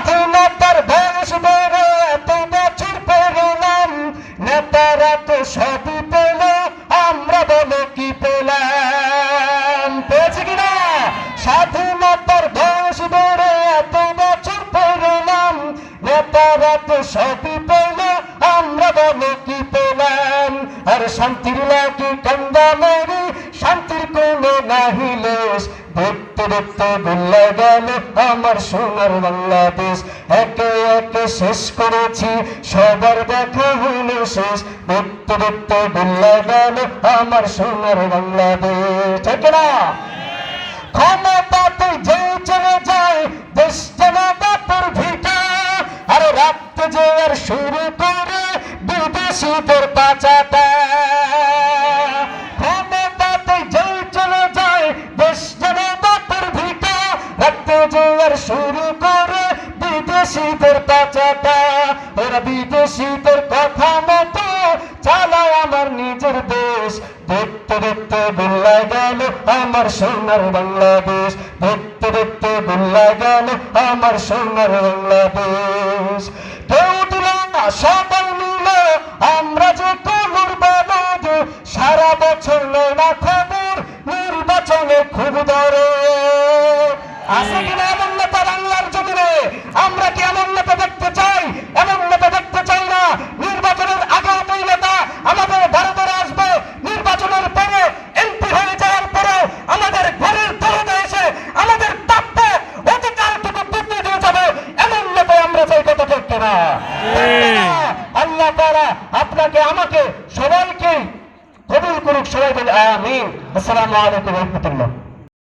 স্বাধীনতার বয়স বেড়ে এত বছর পেরলাম নেতারা তো সবই পেল, আমরা বলে কি পেলাম? পেয়েছি কিনা? স্বাধীনতার বয়স বেড়ে এত বছর পেরলাম নেতারা তো সবই পেল, আমরা বলে কি পেলাম? আর শান্তির লাগি কান্দা মেরি, শান্তির কোনো নাহিলেশ দেখতে দেখতে ভুলে আমার সোনার বাংলাদেশ। একে একে শেষ করেছি, সবার দেখা হলো শেষ। দেখতে দেখতে আমার সোনার বাংলাদেশ। ঠিক না? ক্ষমতাতে যে চলে যায়, দেশ ভিটা। আর যে আর শুরু করে, বিদেশিদের পাচাটা বিদেশিদের পাচাটা ওরা বিদেশিদের কথা মতো চালায় আমার নিজের দেশ। দেখতে দেখতে গোল্লা গেল আমার সোনার বাংলাদেশ। দেখতে দেখতে গোল্লা গেল আমার সোনার বাংলাদেশ। কেউ দিল না, সবাই মিলে আমরা যে কলুর বালদ সারা বছর নেয় না খবর, নির্বাচনে খুব ধরে আছে কিনা? আল্লাহ তারা আপনাকে আমাকে সবাইকে কবুল করুক সবাই বলে আমিন। আসসালামু আলাইকুম রহমতুল্লাহ।